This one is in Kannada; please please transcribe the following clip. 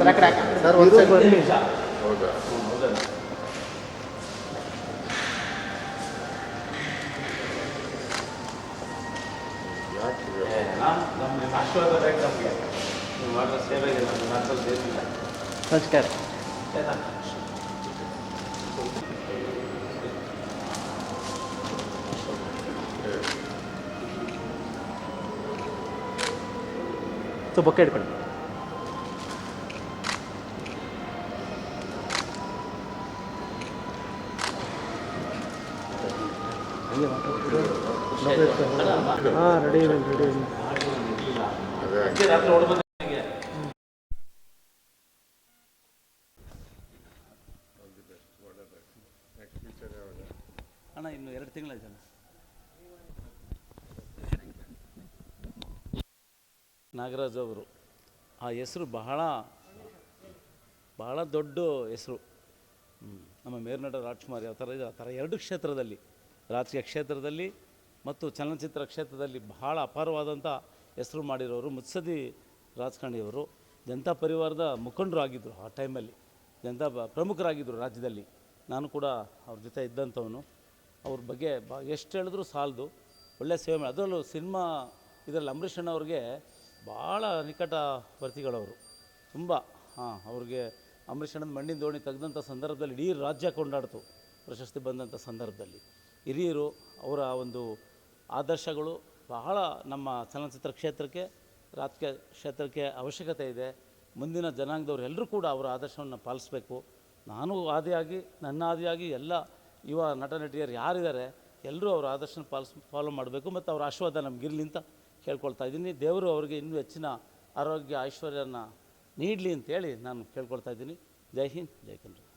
ಸರ್ ಕಡೆ. ಸರ್ ಒಂದು. ಬರಲಿ ಹೌದಾ? ಯಾಕೆ ನಮಗೆ. ಆಶೀರ್ವಾದ ಬೇಕು ಅಣ್ಣ, ಇನ್ನು ಎರಡು ತಿಂಗಳ ಅಣ್ಣ ನಾಗರಾಜ್ ಅವರು, ಆ ಹೆಸರು ಬಹಳ ಬಹಳ ದೊಡ್ಡ ಹೆಸರು. ನಮ್ಮ ಮೇರ್ನಟ ರಾಜ್ಕುಮಾರ್, ಯಾವ ಥರ ಇದೆ, ಆ ಥರ ಎರಡು ಕ್ಷೇತ್ರದಲ್ಲಿ ರಾಜಕೀಯ ಕ್ಷೇತ್ರದಲ್ಲಿ ಮತ್ತು ಚಲನಚಿತ್ರ ಕ್ಷೇತ್ರದಲ್ಲಿ ಬಹಳ ಅಪಾರವಾದಂಥ ಹೆಸರು ಮಾಡಿರೋರು ಮುತ್ಸದಿ ರಾಜಕಾರಣಿಯವರು. ಜನತಾ ಪರಿವಾರದ ಮುಖಂಡರು ಆಗಿದ್ದರು ಆ ಟೈಮಲ್ಲಿ. ಜನತಾ ಪ್ರಮುಖರಾಗಿದ್ದರು ರಾಜ್ಯದಲ್ಲಿ. ನಾನು ಕೂಡ ಅವ್ರ ಜೊತೆ ಇದ್ದಂಥವನು. ಅವ್ರ ಬಗ್ಗೆ ಬ, ಎಷ್ಟು ಹೇಳಿದ್ರು ಸಾಲದು. ಒಳ್ಳೆಯ ಸೇವೆ ಮಾಡಿ, ಅದರಲ್ಲೂ ಸಿನಿಮಾ ಇದರಲ್ಲಿ ಅಂಬರೀಷ್ ಅಣ್ಣವ್ರಿಗೆ ಭಾಳ ನಿಕಟವರ್ತಿಗಳವರು ತುಂಬ, ಹಾಂ, ಅವ್ರಿಗೆ ಅಂಬರೀಷ್ ಅಣ್ಣನ ಮಣ್ಣಿನ ದೋಣಿ ತೆಗೆದಂಥ ಸಂದರ್ಭದಲ್ಲಿ ಇಡೀ ರಾಜ್ಯ ಕೊಂಡಾಡ್ತು. ಪ್ರಶಸ್ತಿ ಬಂದಂಥ ಸಂದರ್ಭದಲ್ಲಿ. ಹಿರಿಯರು, ಅವರ ಒಂದು ಆದರ್ಶಗಳು ಬಹಳ ನಮ್ಮ ಚಲನಚಿತ್ರ ಕ್ಷೇತ್ರಕ್ಕೆ, ರಾಜಕೀಯ ಕ್ಷೇತ್ರಕ್ಕೆ ಅವಶ್ಯಕತೆ ಇದೆ. ಮುಂದಿನ ಜನಾಂಗದವ್ರು ಎಲ್ಲರೂ ಕೂಡ ಅವರ ಆದರ್ಶವನ್ನು ಪಾಲಿಸಬೇಕು. ನಾನು ಆದಿಯಾಗಿ, ನನ್ನ ಆದಿಯಾಗಿ ಎಲ್ಲ ಯುವ ನಟ ನಟಿಯರು ಯಾರಿದ್ದಾರೆ, ಎಲ್ಲರೂ ಅವರ ಆದರ್ಶನ ಪಾಲಿಸ್, ಫಾಲೋ ಮಾಡಬೇಕು ಮತ್ತು ಅವರ ಆಶೀರ್ವಾದ ನಮಗಿರಲಿ ಅಂತ ಕೇಳ್ಕೊಳ್ತಾ ಇದ್ದೀನಿ. ದೇವರು ಅವರಿಗೆ ಇನ್ನೂ ಹೆಚ್ಚಿನ ಆರೋಗ್ಯ, ಐಶ್ವರ್ಯನ ನೀಡಲಿ ಅಂತೇಳಿ ನಾನು ಕೇಳ್ಕೊಳ್ತಾ ಇದ್ದೀನಿ. ಜೈ ಹಿಂದ್, ಜೈ ಕನ್ನಡ.